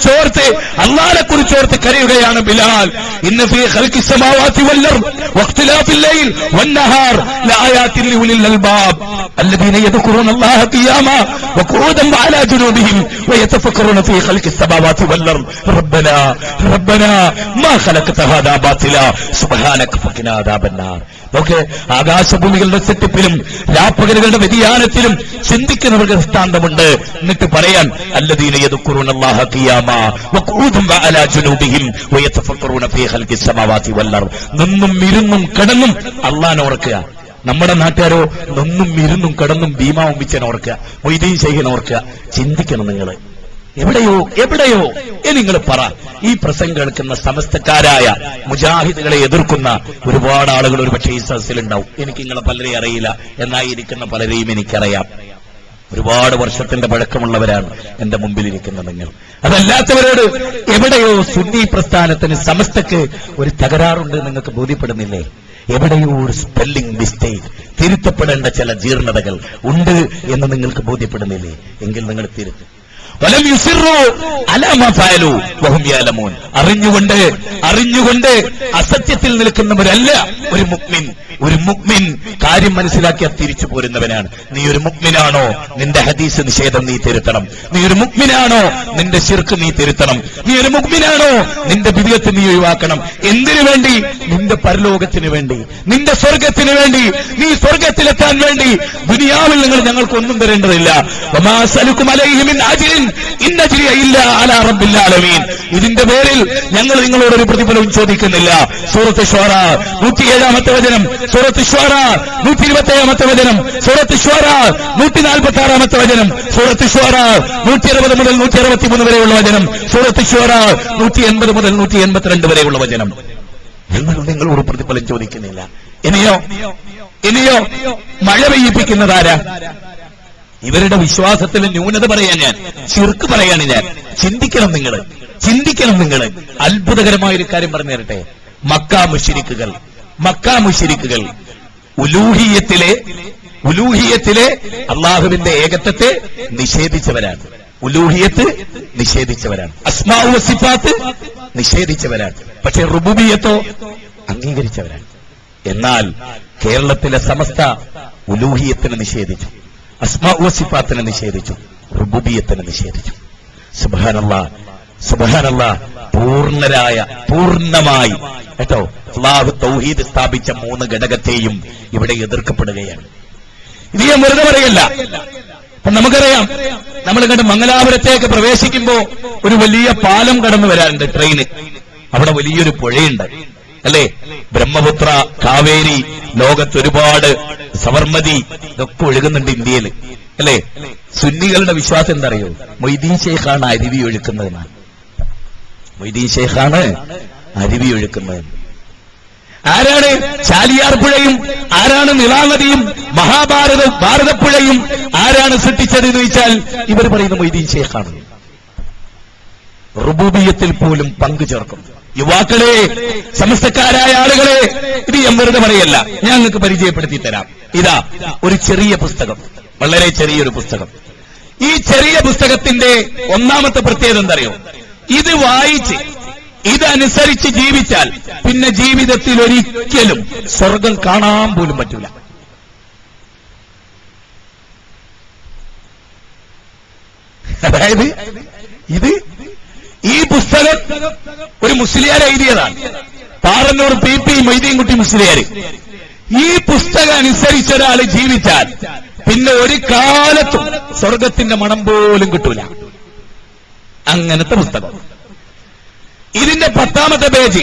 കുറിച്ചോർത്ത് അള്ളാനെ കുറിച്ചോർത്ത് കരയുകയാണ് ബിലാൽ ഇന്ന് ഫീ ഖൽഖി സമാവാതി വൽ അർദ് വഖ്തിലാഫിൽ ലൈൽ വന്നഹാർ ലആയാതിൻ ലിഉലിൽ അൽബാബ് الذين يذكرون الله قياما وقعودا وعلى جنوبهم ويتفكرون في خلق السماوات والارض ربنا ربنا ما خلقت هذا باطلا سبحانك فقنا عذاب النار നോക്ക് ആകാശഭൂമികളുടെ സെറ്റപ്പിലും രാപ്പകലുകളുടെ വ്യതിയാനത്തിലും ചിന്തിക്കുന്നവർക്ക് ദൃഷ്ടാന്തമുണ്ട്. എന്നിട്ട് പറയാൻ അല്ലദീന നിന്നും ഇരുന്നും കടന്നും അള്ളാൻ ഓർക്കുക. നമ്മുടെ നാട്ടുകാരോ നിന്നും ഇരുന്നും കടന്നും ഓർക്കുക. മൊയ്തീൻ ശൈഖിനെ ഓർക്കുക. ചിന്തിക്കണം നിങ്ങൾ. എവിടെയോ എവിടെയോ? നിങ്ങൾ പറ. ഈ പ്രസംഗം കേൾക്കുന്ന സമസ്തക്കാരായ മുജാഹിദുകളെ എതിർക്കുന്ന ഒരുപാട് ആളുകൾ ഒരുപക്ഷെ ഈ സദസ്സിലുണ്ടാവും. എനിക്ക് നിങ്ങളെ പലരെയും അറിയില്ല. എന്നായിരിക്കുന്ന പലരെയും എനിക്കറിയാം. ഒരുപാട് വർഷത്തിന്റെ പഴക്കമുള്ളവരാണ് എന്റെ മുമ്പിലിരിക്കുന്ന നിങ്ങൾ. അതല്ലാത്തവരോട് എവിടെയോ സുന്നി പ്രസ്ഥാനത്തിന് സമസ്തക്ക് ഒരു തകരാറുണ്ട് നിങ്ങൾക്ക് ബോധ്യപ്പെടുന്നില്ലേ? എവിടെയോ ഒരു സ്പെല്ലിംഗ് മിസ്റ്റേക്ക് തിരുത്തപ്പെടേണ്ട ചില ജീർണതകൾ ഉണ്ട് എന്ന് നിങ്ങൾക്ക് ബോധ്യപ്പെടുന്നില്ലേ? എങ്കിൽ നിങ്ങൾ തിരുത്തും. അറിഞ്ഞുകൊണ്ട് അറിഞ്ഞുകൊണ്ട് അസത്യത്തിൽ നിൽക്കുന്നവരല്ല ഒരു മുക്മിൻ ഒരു മുക്മിൻ കാര്യം മനസ്സിലാക്കിയാൽ തിരിച്ചു പോരുന്നവനാണ്. നീ ഒരു മുക്മിനാണോ നിന്റെ ഹദീസ് നിഷേധം നീ തിരുത്തണം. നീ ഒരു മുക്മിനാണോ നിന്റെ ശിർക്ക് നീ തിരുത്തണം. നീ ഒരു മുക്മിനാണോ നിന്റെ വിധേയത്ത് നീ ഒഴിവാക്കണം. എന്തിനു വേണ്ടി? നിന്റെ പരലോകത്തിന് വേണ്ടി. നിന്റെ സ്വർഗത്തിന് വേണ്ടി. നീ സ്വർഗത്തിലെത്താൻ വേണ്ടി. ദുനിയാവിൽ നിങ്ങൾ ഞങ്ങൾക്കൊന്നും തരേണ്ടതില്ല. ഇതിന്റെ പേരിൽ ഞങ്ങൾ നിങ്ങളോട് ഒരു പ്രതിഫലവും ചോദിക്കുന്നില്ല. സൂറത്ത് ഷ്വാറ നൂറ്റിയേഴാമത്തെ വചനം. സൂറത്ത് ഷ്വാറ നൂറ്റി ഇരുപത്തേഴാമത്തെ വചനം. സൂറത്ത് ഷ്വാറ നൂറ്റി നാൽപ്പത്തി ആറാമത്തെ വചനം. സൂറത്ത് ഷ്വാറ നൂറ്റി അറുപത് മുതൽ നൂറ്റി അറുപത്തി മൂന്ന് വരെയുള്ള വചനം. സൂറത്ത് ഷ്വാറ നൂറ്റി എൺപത് മുതൽ നൂറ്റി എൺപത്തിരണ്ട് വരെയുള്ള വചനം. ഞങ്ങൾ നിങ്ങളോട് പ്രതിഫലം ചോദിക്കുന്നില്ല. ഇനിയോ? ഇനിയോ? മഴ പെയ്യിപ്പിക്കുന്നതാരാ ഇവരുടെ വിശ്വാസത്തിൽ ന്യൂനത പറയാൻ ഞാൻ ചിർക്ക് പറയാണ് ഞാൻ. ചിന്തിക്കണം നിങ്ങൾ ചിന്തിക്കണം നിങ്ങൾ അത്ഭുതകരമായ ഒരു കാര്യം പറഞ്ഞു തരട്ടെ. മക്ക മുഷിരിക്കുകൾ. മക്ക മുഷിരിക്കുകൾ. ഉലൂഹിയത്തിലെ ഉലൂഹിയത്തിലെ അള്ളാഹുവിന്റെ ഏകത്വത്തെ നിഷേധിച്ചവരാണ്. ഉലൂഹിയത്ത് നിഷേധിച്ചവരാണ്. സിഫാത്ത് നിഷേധിച്ചവരാണ്. പക്ഷെ റുബുബിയത്തോ അംഗീകരിച്ചവരാണ്. എന്നാൽ കേരളത്തിലെ സമസ്ത ഉലൂഹിയത്തിന് നിഷേധിച്ചു. സിഫാത്തിനെ നിഷേധിച്ചു റുബുബിയത്തിനെ നിഷേധിച്ചു. സുബാനല്ല സുബാനല്ല പൂർണരായ പൂർണമായി കേട്ടോ? അള്ളാഹു തൗഹീദ് സ്ഥാപിച്ച മൂന്ന് ഘടകത്തെയും ഇവിടെ എതിർക്കപ്പെടുകയാണ്. ഇത് ഞാൻ വെറുതെ പറയല്ല. അപ്പൊ നമുക്കറിയാം നമ്മൾ കണ്ട് മംഗലാപുരത്തേക്ക് പ്രവേശിക്കുമ്പോ ഒരു വലിയ പാലം കടന്നു വരാറുണ്ട് ട്രെയിന്. അവിടെ വലിയൊരു പുഴയുണ്ട്. അല്ലേ? ബ്രഹ്മപുത്ര കാവേരി ലോകത്ത് ഒരുപാട് സവർമതി ഇതൊക്കെ ഒഴുകുന്നുണ്ട് ഇന്ത്യയിൽ. അല്ലേ? സുന്നികളുടെ വിശ്വാസം എന്തറിയോ? മൊയ്തീൻ ഷെയ്ഖാണ് അരുവി ഒഴുക്കുന്നതിനാണ് മൊയ്തീൻ ഷെയ്ഖാണ് അരുവി ഒഴുക്കുന്നത് ആരാണ് ചാലിയാർ പുഴയും? ആരാണ് നിളാനദിയും മഹാഭാരത ഭാരതപ്പുഴയും? ആരാണ് സൃഷ്ടിച്ചത് എന്ന് ചോദിച്ചാൽ ഇവർ പറയുന്ന മൊയ്തീൻ ഷെയ്ഖാണ് റുബൂബിയത്തിൽ പോലും പങ്കു ചേർക്കും യുവാക്കളെ സമസ്തക്കാരായ ആളുകളെ ഇത് ഞാൻ വെറുതെ പറയല്ല. ഞാൻ നിങ്ങൾക്ക് പരിചയപ്പെടുത്തി തരാം. ഇതാ ഒരു ചെറിയ പുസ്തകം. വളരെ ചെറിയൊരു പുസ്തകം. ഈ ചെറിയ പുസ്തകത്തിന്റെ ഒന്നാമത്തെ പ്രത്യേകത എന്തറിയോ? ഇത് വായിച്ച് ഇതനുസരിച്ച് ജീവിച്ചാൽ പിന്നെ ജീവിതത്തിൽ ഒരിക്കലും സ്വർഗം കാണാൻ പോലും പറ്റൂല. അതായത് ഇത് ഈ പുസ്തകം ഒരു മുസ്ലിയാർ എഴുതിയതാണ്. പാറന്നൂർ പി പി മൊയ്തീൻകുട്ടി മുസ്ലിയാർ ഈ പുസ്തകം അനുസരിച്ച് ഒരാൾ ജീവിച്ചാൽ പിന്നെ ഒരു കാലത്തും സ്വർഗത്തിന്റെ മണം പോലും കിട്ടൂല. അങ്ങനത്തെ പുസ്തകം. ഇതിന്റെ പത്താമത്തെ പേജ്.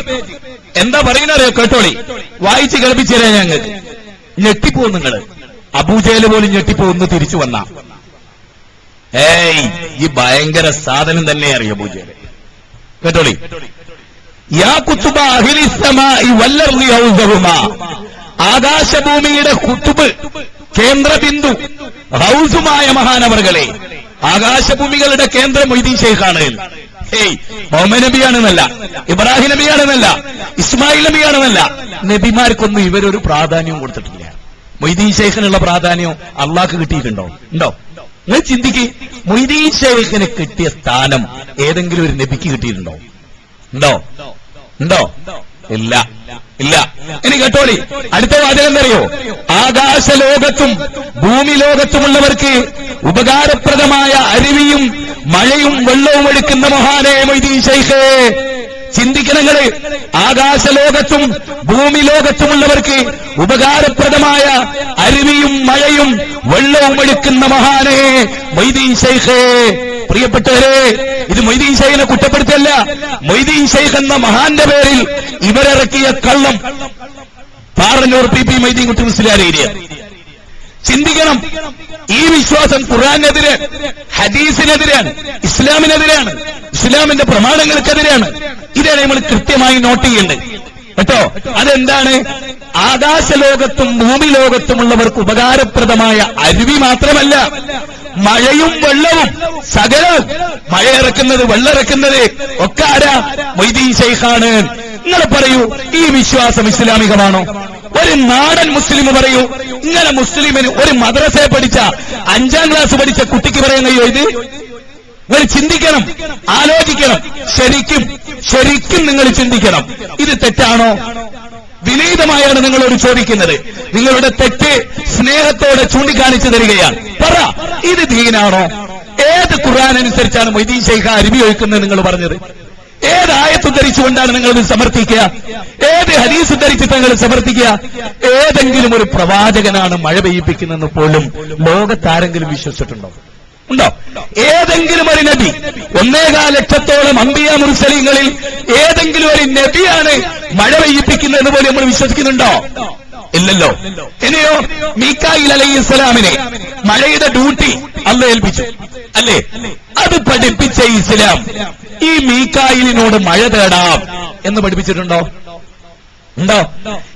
എന്താ പറയുന്നറിയോ കേട്ടോളി? വായിച്ച് കേൾപ്പിച്ചു തരാം ഞങ്ങൾക്ക്. ഞെട്ടിപ്പോവും നിങ്ങൾ. അബൂജയിൽ പോലും ഞെട്ടിപ്പോന്ന് തിരിച്ചു വന്ന. ഏയ് ഈ ഭയങ്കര സാധനം തന്നെ അറിയോ അബൂജയിൽ കേട്ടോളി. യാ കുത്തുബ അഹിലിസ്തമായി വല്ലർലി ഹൗസഹുമാ. ആകാശഭൂമിയുടെ കുത്തുബ് കേന്ദ്രബിന്ദു ഹൗസുമായ മഹാനവറുകളെ. ആകാശഭൂമികളുടെ കേന്ദ്രം മൊയ്തീൻ ഷെയ്ഖാണ് ഹേയ് മുഹമ്മദ് നബിയാണെന്നല്ല ഇബ്രാഹിം നബിയാണെന്നല്ല ഇസ്മായിൽ നബിയാണെന്നല്ല. നബിമാർക്കൊന്നും ഇവരൊരു പ്രാധാന്യവും കൊടുത്തിട്ടില്ല. മൊയ്തീൻ ഷെയ്ഖിനുള്ള പ്രാധാന്യം അള്ളാഹ് കിട്ടിയിട്ടുണ്ടോ? ഉണ്ടോ? നിങ്ങൾ ചിന്തിക്ക് മൊയ്തീൻ ഷെയ്ഖിന് കിട്ടിയ സ്ഥാനം ഏതെങ്കിലും ഒരു നബിക്ക് കിട്ടിയിട്ടുണ്ടോ? ഉണ്ടോ? ഉണ്ടോ? ഇല്ല. ഇല്ല. ഇനി കേട്ടോളി. അടുത്ത വാചകം എന്തറിയോ? ആകാശ ലോകത്തും ഭൂമി ലോകത്തുമുള്ളവർക്ക് ഉപകാരപ്രദമായ അരുവിയും മഴയും വെള്ളവും എടുക്കുന്ന മൊഹാനെ മൊയ്തീൻ ഷെയ്ഖ്. ചിന്തിക്കണങ്ങൾ ആകാശലോകത്തും ഭൂമി ലോകത്തുമുള്ളവർക്ക് ഉപകാരപ്രദമായ അരുവിയും മഴയും വെള്ളവും എടുക്കുന്ന മഹാനെ മൈദീൻ ശൈഖേ. പ്രിയപ്പെട്ടവരെ ഇത് മൊയ്തീൻ ഷെയ്ഖിനെ കുറ്റപ്പെടുത്തല്ല മൊയ്തീൻ ഷെയ്ഖ് എന്ന മഹാന്റെ പേരിൽ ഇവരിറക്കിയ കള്ളം പാറന്നൂർ പി പി മൊയ്തീൻ കുട്ടി മുസ്ലിം ചിന്തിക്കണം. ഈ വിശ്വാസം ഖുറാനെതിരെ ഹദീസിനെതിരെയാണ് ഇസ്ലാമിനെതിരെയാണ് ഇസ്ലാമിന്റെ പ്രമാണങ്ങൾക്കെതിരെയാണ്. ഇതാണ് നമ്മൾ കൃത്യമായി നോട്ട് ചെയ്യേണ്ടത് കേട്ടോ? അതെന്താണ്? ആകാശലോകത്തും ഭൂമി ലോകത്തുമുള്ളവർക്ക് ഉപകാരപ്രദമായ അരുവി മാത്രമല്ല മഴയും വെള്ളവും സകലവും. മഴ ഇറക്കുന്നത് വെള്ളം ഇറക്കുന്നത് ഒക്കെ ആരാ? മൊയ്തീൻ ഷെയ്ഖാണ് നിങ്ങൾ പറയൂ ഈ വിശ്വാസം ഇസ്ലാമികമാണോ? ഒരു നാടൻ മുസ്ലിം പറയൂ ഇങ്ങനെ മുസ്ലിമിന് ഒരു മദ്രസയെ പഠിച്ച അഞ്ചാം ക്ലാസ് പഠിച്ച കുട്ടിക്ക് പറയാൻ കഴിയോ ഇത്? നിങ്ങൾ ചിന്തിക്കണം ആലോചിക്കണം. ശരിക്കും ശരിക്കും നിങ്ങൾ ചിന്തിക്കണം. ഇത് തെറ്റാണോ? വിനീതമായാണ് നിങ്ങളോട് ചോദിക്കുന്നത്. നിങ്ങളുടെ തെറ്റ് സ്നേഹത്തോടെ ചൂണ്ടിക്കാണിച്ചു തരികയാണ്. പറ ഇത് ദീനാണോ? ഏത് ഖുർആൻ അനുസരിച്ചാണ് മൊയ്തീൻ ശൈഖ അരുവി ഒഴിക്കുന്നത് നിങ്ങൾ പറഞ്ഞത്? ഏത് ആയത്ത് ധരിച്ചുകൊണ്ടാണ് നിങ്ങൾ സമർത്ഥിക്കുക? ഏത് ഹരീസ് ധരിച്ചിട്ട് നിങ്ങൾ സമർത്ഥിക്കുക? ഏതെങ്കിലും ഒരു പ്രവാചകനാണ് മഴ പെയ്യിപ്പിക്കുന്നതെന്ന് പോലും ലോകത്താരെങ്കിലും വിശ്വസിച്ചിട്ടുണ്ടോ? ഉണ്ടോ? ഏതെങ്കിലും ഒരു നബി ഒന്നേകാൽ ലക്ഷത്തോളം അമ്പിയ മുർസലിങ്ങളിൽ ഏതെങ്കിലും ഒരു നബിയാണ് മഴ പെയ്യിപ്പിക്കുന്നതെന്ന് പോലും നമ്മൾ വിശ്വസിക്കുന്നുണ്ടോ? ഇല്ലല്ലോ. ഇനിയോ മീക്കായിൽ അലൈഹി ഇസ്ലാമിനെ മഴയുടെ ഡ്യൂട്ടി അല്ല ഏൽപ്പിച്ചു അല്ലേ? അത് പഠിപ്പിച്ച ഇസ്ലാം. ഈ മീക്കായിലിനോട് മഴ തേടാം എന്ന് പഠിപ്പിച്ചിട്ടുണ്ടോ? ഉണ്ടോ?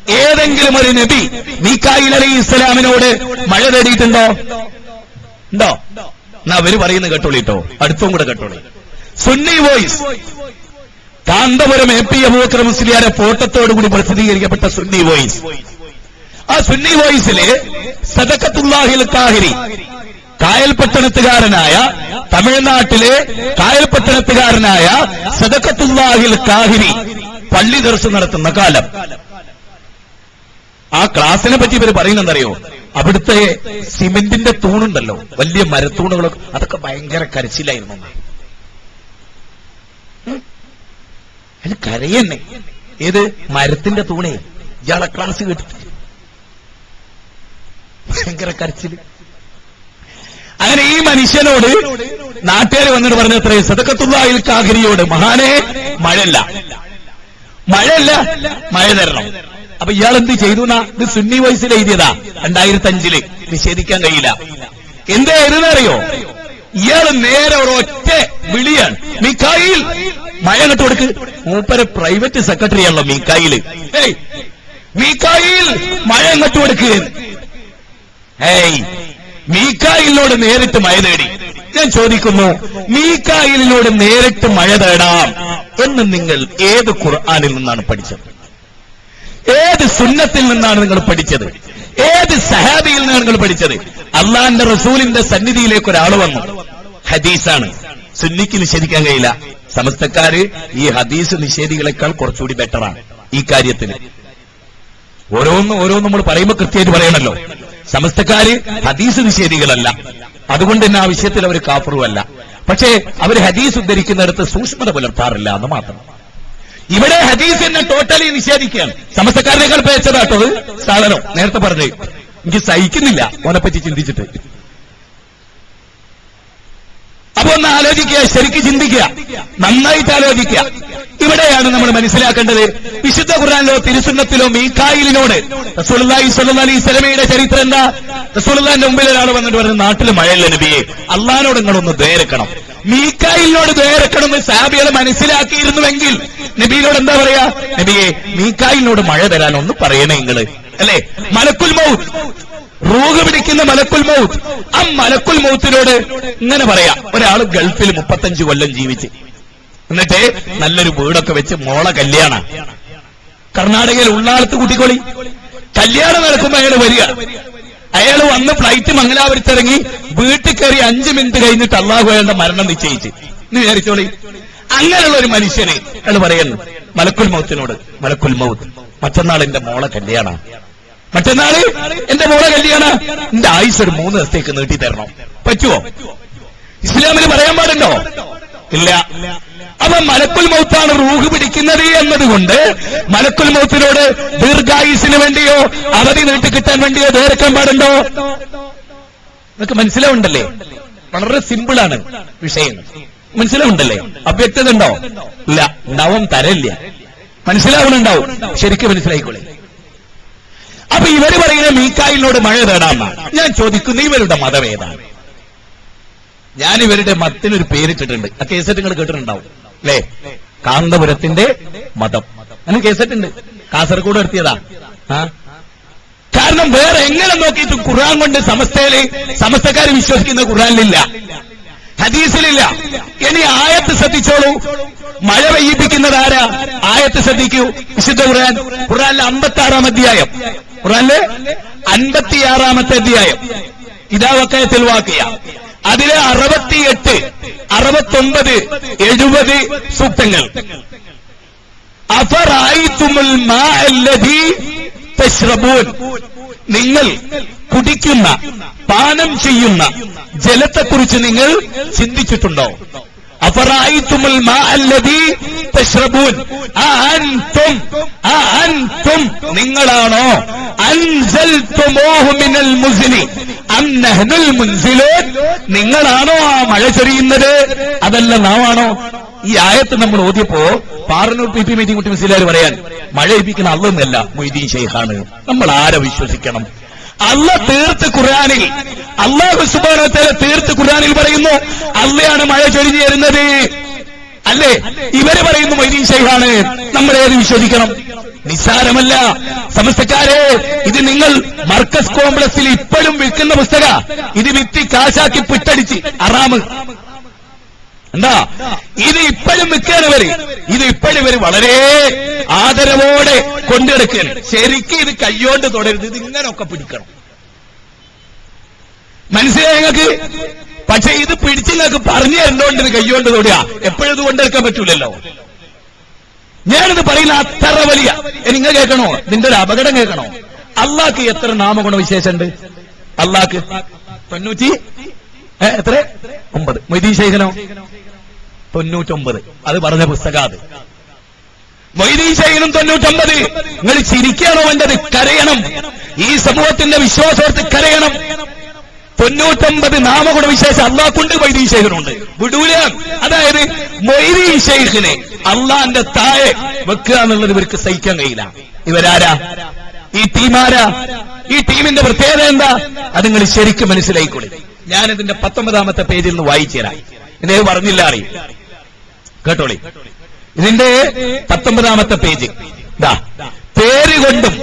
ഏതെങ്കിലും ഒരു നബി മീക്കായിൽ അലി ഇസ്ലാമിനോട് മഴ തേടിയിട്ടുണ്ടോ? ഉണ്ടോ? എന്നാ അവർ പറയുന്നത് കേട്ടോളിട്ടോ അടുത്തും കൂടെ കേട്ടോളി. Sunni voice. Kanthapuram A P Abubakar മുസ്ലിയാരെ ഫോട്ടത്തോടുകൂടി പ്രസിദ്ധീകരിക്കപ്പെട്ട സുന്നി വോയിസ്. ആ സുന്നി വോയിസിലെ സദക്കത്തുല്ലാഹിൽ കാഹിരി കായൽപട്ടണത്തുകാരനായ തമിഴ്നാട്ടിലെ കായൽപട്ടണത്തുകാരനായ സദക്കത്തുല്ലാഹിൽ കാഹിരി പള്ളി ദർശനം നടത്തുന്ന കാലം. ആ ക്ലാസിനെ പറ്റി ഇവർ പറയുന്നതെന്നറിയോ? അവിടുത്തെ സിമെന്റിന്റെ തൂണുണ്ടല്ലോ. വലിയ മരത്തൂണുകളൊക്കെ. അതൊക്കെ ഭയങ്കര കരച്ചിലായിരുന്നു. അതിന് കരയന്നെ. ഏത്? മരത്തിന്റെ തൂണേ. ഇയാളെ ക്ലാസ് കേട്ടിട്ട്. ഭയങ്കര കരച്ചിൽ. അങ്ങനെ ഈ മനുഷ്യനോട് നാട്ടുകാർ വന്നിട്ട് പറഞ്ഞത്രേ സദക്കത്തുള്ളാഹിൽ കാഹരിയോട് മഹാനെ മഴയല്ല. മഴയല്ല മഴ തരണം. അപ്പൊ ഇയാൾ എന്ത് ചെയ്തു ഇത് സുന്നി വയസ്സിൽ എഴുതിയതാ രണ്ടായിരത്തി അഞ്ചിൽ നിഷേധിക്കാൻ കഴിയില്ല. എന്തായിരുന്നു അറിയോ? ഇയാൾ നേരെ ഒറ്റ വിളിയാണ്. മിക്കായിൽ മഴ അങ്ങോട്ട് കൊടുക്ക്. മൂപ്പരെ പ്രൈവറ്റ് സെക്രട്ടറി ആണല്ലോ മീക്കായിൽ. ഏയ് മീക്കായിൽ മഴ അങ്ങോട്ട് കൊടുക്ക്. ഏയ് മീക്കായിലിനോട് നേരിട്ട് മഴ തേടി ഞാൻ ചോദിക്കുന്നു മീക്കായിലിനോട് നേരിട്ട് മഴ തേടാം എന്ന് നിങ്ങൾ ഏത് ഖുർആാനിൽ നിന്നാണ് പഠിച്ചത്? ഏത് സുന്നത്തിൽ നിന്നാണ് നിങ്ങൾ പഠിച്ചത്? ഏത് സഹാബിയിൽ നിന്നാണ് നിങ്ങൾ പഠിച്ചത്? അള്ളാന്റെ റസൂലിന്റെ സന്നിധിയിലേക്ക് ഒരാൾ വന്നു. ഹദീസാണ്. സുന്നിക്ക് നിഷേധിക്കാൻ കഴിയില്ല. സമസ്തക്കാര് ഈ ഹദീസ് നിഷേധികളെക്കാൾ കുറച്ചുകൂടി ബെറ്ററാണ് ഈ കാര്യത്തിന്. ഓരോന്നും ഓരോന്നും നമ്മൾ പറയുമ്പോൾ കൃത്യമായിട്ട് പറയണല്ലോ. സമസ്തക്കാര് ഹദീസ് നിഷേധികളല്ല. അതുകൊണ്ട് തന്നെ ആ വിഷയത്തിൽ അവർ കാഫറുമല്ല പക്ഷേ അവർ ഹദീസ് ഉദ്ധരിക്കുന്നിടത്ത് സൂക്ഷ്മത പുലർത്താറില്ല എന്ന് മാത്രം. ഇവിടെ ഹദീസ് എന്നെ ടോട്ടലി നിഷേധിക്കുകയാണ്. സമസ്തക്കാരനേക്കാൾ പേച്ചതാട്ടത് സാധനം. നേരത്തെ പറഞ്ഞു എനിക്ക് സഹിക്കുന്നില്ല. ഓനെപ്പറ്റി ചിന്തിച്ചിട്ട്. അപ്പൊ ഒന്ന് ആലോചിക്കുക ശരിക്കും ചിന്തിക്കുക. നന്നായിട്ട് ആലോചിക്കുക. ഇവിടെയാണ് നമ്മൾ മനസ്സിലാക്കേണ്ടത്. വിശുദ്ധ ഖുർആാനിലോ തിരുസുന്നത്തിലോ മീക്കായിലിനോട് സ്വല്ലല്ലാഹി അലൈഹി സ്വലമയുടെ ചരിത്രം എന്താ? റസൂലുള്ളാഹിന്റെ മുമ്പിൽ ഒരാൾ വന്നിട്ട് പറഞ്ഞു നാട്ടിൽ മഴയല്ല നബിയെ അള്ളഹാനോട് നിങ്ങളൊന്ന് ദ്വേരക്കണം മീക്കായിലിനോട് ദ്വേരക്കണം എന്ന് സാബികൾ മനസ്സിലാക്കിയിരുന്നുവെങ്കിൽ നബിയോട് എന്താ പറയാ? നബിയെ മീക്കായിലിനോട് മഴ തരാനൊന്ന് പറയണേ നിങ്ങൾ. അല്ലേ? മലക്കുൽ മൗത്ത്. റൂഹ് പിടിക്കുന്ന മലക്കുൽ മൗത്ത്. ആ മലക്കുൽ മൗത്തിനോട് ഇങ്ങനെ പറയാം ഒരാൾ ഗൾഫിൽ മുപ്പത്തഞ്ച് കൊല്ലം ജീവിച്ച്. എന്നിട്ട് നല്ലൊരു വീടൊക്കെ വെച്ച് മോളെ കല്യാണ. കർണാടകയിൽ ഉള്ളാളത്ത് കൂട്ടിക്കൊളി. കല്യാണം നടക്കുമ്പോ അയാൾ വരിക. അയാൾ വന്ന് ഫ്ലൈറ്റ് മംഗലാപുരത്തിറങ്ങി വീട്ടിൽ കയറി അഞ്ചു മിനിറ്റ് കഴിഞ്ഞിട്ട് അള്ളാഹു അയാളുടെ മരണം നിശ്ചയിച്ച്. എന്ന് വിചാരിച്ചോളി. അങ്ങനെയുള്ള ഒരു മനുഷ്യനെ അയാൾ പറയുന്നു മലക്കുൽ മൗത്തിനോട് മലക്കുൽ മൗത്ത് മറ്റന്നാൾ എന്റെ മോളെ കല്യാണ. മറ്റന്നാൾ എന്റെ മോളെ കല്യാണ. എന്റെ ആയുസ് ഒരു മൂന്ന് ദിവസത്തേക്ക് നീട്ടി തരണം. പറ്റുമോ ഇസ്ലാമിന് പറയാൻ പാടുണ്ടോ? ഇല്ല. അവ മലക്കുൽ മൗത്താണ് റൂഹ് പിടിക്കുന്നത് എന്നതുകൊണ്ട് മലക്കുൽ മൗത്തിനോട് ദീർഘായുസിന് വേണ്ടിയോ അവധി നീട്ടി കിട്ടാൻ വേണ്ടിയോ ദേർക്കാൻ പാടുണ്ടോ? നിങ്ങൾക്ക് മനസ്സിലാവുണ്ടല്ലേ? വളരെ സിമ്പിളാണ് വിഷയം. മനസ്സിലാവുണ്ടല്ലേ? അവ്യക്തത ഉണ്ടോ ഇല്ല. ഉണ്ടാവും തരല്ല മനസ്സിലാവണുണ്ടാവും ശരിക്കും മനസ്സിലായിക്കോളെ. അപ്പൊ ഇവർ പറയുന്ന മീക്കായിലിനോട് മഴ തേടാമെന്നാണ് ഞാൻ ചോദിക്കുന്നു ഇവരുടെ മതം ഏതാണ്? ഞാൻ ഇവരുടെ മതത്തിനൊരു പേരിട്ടിട്ടുണ്ട് ആ കേസറ്റ് നിങ്ങൾ കേട്ടിട്ടുണ്ടാവും. അല്ലേ? കാന്തപുരത്തിന്റെ മതം. അങ്ങനെ കേസറ്റ് ഉണ്ട്. കാസർഗോഡ് എടുത്തിയതാ കാരണം വേറെ എങ്ങനെ നോക്കിയിട്ട് ഖുർആൻ കൊണ്ട് സമസ്തയിൽ സമസ്തക്കാർ വിശ്വസിക്കുന്ന ഖുർആനിലില്ല. ഹദീസിലില്ല. ഇനി ആയത്ത് ശ്രദ്ധിച്ചോളൂ. മഴ പെയ്യിപ്പിക്കുന്നതാരാ ആയത്ത് ശ്രദ്ധിക്കൂ. വിശുദ്ധ ഖുർആൻ. ഖുർആനിലെ അമ്പത്തി ആറാം അധ്യായം. ഖുർആനിലെ അൻപത്തിയാറാമത്തെ അധ്യായം. ഇതാ വക്കയത്തിൽ വാക്കിയ. അതിലെ അറുപത്തിയെട്ട് അറുപത്തൊമ്പത് എഴുപത് സൂക്തങ്ങൾ. നിങ്ങൾ കുടിക്കുന്ന പാനം ചെയ്യുന്ന ജലത്തെക്കുറിച്ച് നിങ്ങൾ ചിന്തിച്ചിട്ടുണ്ടോ? അഫറായിത്തുമുൽ മാ അല്ലദീ തശ്രബൂൻ ആ അൻതും ആ അൻതും നിങ്ങളാണോ? അൻസൽതുമൂഹു മിനൽ മുസ്ലി അം നഹ്നുൽ മുൻസിലൂൻ നിങ്ങളാണോ ആ മഴ ചൊരിയുന്നത്? അതല്ല നാമാണോ ഈ ആയത്ത് നമ്മൾ ഓതിയപ്പോ പാറന്നൂർ പി പി മീറ്റിംഗ് കുട്ടി മിസ്സിലാർ പറയാൻ മഴ ഏൽപ്പിക്കുന്ന അല്ലെന്നല്ല മൊയ്തീൻ ഷെയ്ഖാണ്. നമ്മൾ ആരെ വിശ്വസിക്കണം? അല്ല തീർത്ത് ഖുർആാനിൽ. അള്ളാഹു സുബാനത്തെ തീർത്ത് ഖുർആാനിൽ പറയുന്നു അല്ലയാണ് മഴ ചൊരിഞ്ഞു തരുന്നത് അല്ലേ? ഇവർ പറയുന്നു മൈദീൻ ഷെയ്ഖാണ് നമ്മൾ ഏത് വിശ്വസിക്കണം? നിസ്സാരമല്ല. സമസ്തക്കാരെ ഇത് നിങ്ങൾ മർക്കസ് കോംപ്ലക്സിൽ ഇപ്പോഴും വിൽക്കുന്ന പുസ്തക. ഇത് വിത്തി കാശാക്കി പിട്ടടിച്ച് അറാമ്. എന്താ? ഇത് ഇപ്പോഴും വിൽക്കാനവര് ഇത് ഇപ്പോഴും ഇവർ വളരെ ആദരവോടെ കൊണ്ടെടുക്കുകയാണ്. ശരിക്കും ഇത് കയ്യോണ്ട് തുടരുത്. ഇത് ഇങ്ങനൊക്കെ പിടിക്കണം. മനസ്സിലായി നിങ്ങൾക്ക്? പക്ഷെ ഇത് പിടിച്ച് നിങ്ങൾക്ക് പറഞ്ഞു എന്തുകൊണ്ട് ഇത് കയ്യോണ്ട് തൊടുക. എപ്പോഴും ഇത് കൊണ്ടെടുക്കാൻ പറ്റൂലല്ലോ. ഞാനിത് പറയുന്ന അത്ര വലിയ. നിങ്ങൾ കേൾക്കണോ? നിന്റെ ഒരു അപകടം കേൾക്കണോ? അള്ളാക്ക് എത്ര നാമഗുണ വിശേഷമുണ്ട്? അള്ളാക്ക് തൊണ്ണൂറ്റി എത്ര? ഒമ്പത്. മൊയ്തീൻ ശേഖനോ? തൊണ്ണൂറ്റൊമ്പത്. അത് പറഞ്ഞ പുസ്തകാത്. വൈദീശയിലും തൊണ്ണൂറ്റൊമ്പത്. നിങ്ങൾ ചിരിക്കണോ വേണ്ടത്? കരയണം. ഈ സമൂഹത്തിന്റെ വിശ്വാസോർത്ത് കരയണം. തൊണ്ണൂറ്റൊമ്പത് നാമഗുണ വിശേഷം അള്ളാഹ്ക്കുണ്ട് മൊയ്തീൻ ശൈഖനുണ്ട് വിടൂല. അതായത് മൊയ്തീൻ ശൈഖിനെ അള്ളാന്റെ താഴെ വെക്കുക എന്നുള്ളത് ഇവർക്ക് സഹിക്കാൻ കഴിയില്ല. ഇവരാരാ? ഈ ടീമാരാ? ഈ ടീമിന്റെ പ്രത്യേകത എന്താ? അത് നിങ്ങൾ ശരിക്കും മനസ്സിലായിക്കൊള്ളി ഞാനിതിന്റെ പത്തൊമ്പതാമത്തെ പേജിൽ നിന്ന് വായിച്ചു തരാം ഇതേ പറഞ്ഞില്ല അറിയും. കേട്ടോളി. ഇതിന്റെ പത്തൊമ്പതാമത്തെ പേജ്. പേരുകൊണ്ടും പേര് കൊണ്ടും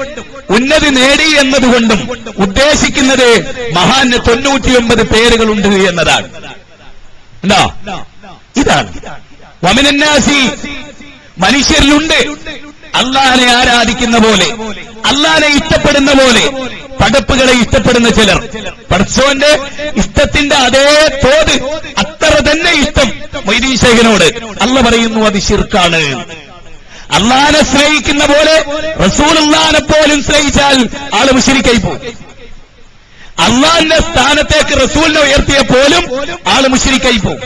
ഉന്നതി നേടി എന്നതുകൊണ്ടും ഉദ്ദേശിക്കുന്നത് മഹാന് തൊണ്ണൂറ്റിയൊമ്പത് പേരുകളുണ്ട് എന്നതാണ്. എന്താ? ഇതാണ്. വമിനന്നാസി മനുഷ്യരിലുണ്ട്. അള്ളാനെ ആരാധിക്കുന്ന പോലെ അള്ളാനെ ഇഷ്ടപ്പെടുന്ന പോലെ പടപ്പുകളെ ഇഷ്ടപ്പെടുന്ന ചിലർ. പടച്ചോന്റെ ഇഷ്ടത്തിന്റെ അതേ തോത് അത്ര തന്നെ ഇഷ്ടം മൊയ്തീൻ ശേഖനോട് അല്ല പറയുന്നു അത് ശിർക്കാണ്. അള്ളാനെ സ്നേഹിക്കുന്ന പോലെ റസൂൽ റസൂലുള്ളാനെ പോലും സ്നേഹിച്ചാൽ ആൾ മുഷിരിക്കായി പോകും. അള്ളാന്റെ സ്ഥാനത്തേക്ക് റസൂലിനെ ഉയർത്തിയ പോലും ആൾ മുഷിരിക്കായി പോകും.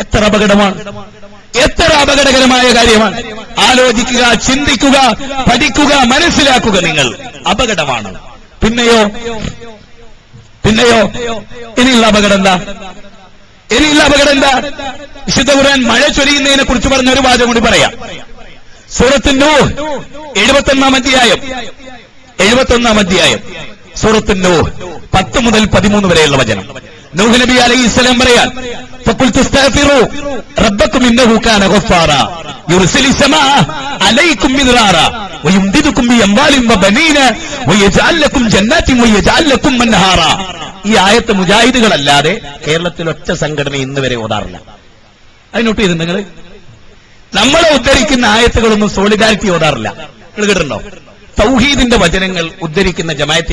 എത്ര അപകടമാണ്. എത്ര അപകടകരമായ കാര്യമാണ്. ആലോചിക്കുക ചിന്തിക്കുക പഠിക്കുക മനസ്സിലാക്കുക നിങ്ങൾ. അപകടമാണ്. പിന്നെയോ? പിന്നെയോ? ഇനിയുള്ള അപകടം എന്താ? ഇനിയുള്ള അപകടം എന്താ? വിശുദ്ധ ഖുർആൻ മഴ ചൊരിയുന്നതിനെ കുറിച്ച് പറഞ്ഞ ഒരു വാചകം കൂടി പറയാം. സൂറത്ത് നൂഹ് എഴുപത്തൊന്നാം അധ്യായം. എഴുപത്തൊന്നാം അധ്യായം. സൂറത്ത് നൂഹ് പത്ത് മുതൽ പതിമൂന്ന് വരെയുള്ള വചനം. നൂഹ് നബി അലൈഹി ഇസ്ലാം പറയാൻ فقلت استغفروا ربكم انه كان غفارا يرسل السماء عليكم مدرارا ويمددكم باموال وبنين ويجعل لكم جنات ويجعل لكم انهارا ഈ ആയത്ത് മുജാഹിദുകളല്ലാതെ കേരളത്തിൽ ഒറ്റ സംഘടന ഇന്ന് വരെ ഓതാറില്ല അതിനൊട്ട് ചെയ്ത് നിങ്ങൾ നമ്മളെ ഉദ്ധരിക്കുന്ന ആയത്തുകളൊന്നും സോളിഡാരിറ്റി ഓതാറില്ല നിങ്ങൾ കേട്ടിട്ടുണ്ടോ തൗഹീദിന്റെ വചനങ്ങൾ ഉദ്ധരിക്കുന്ന ജമായത്ത്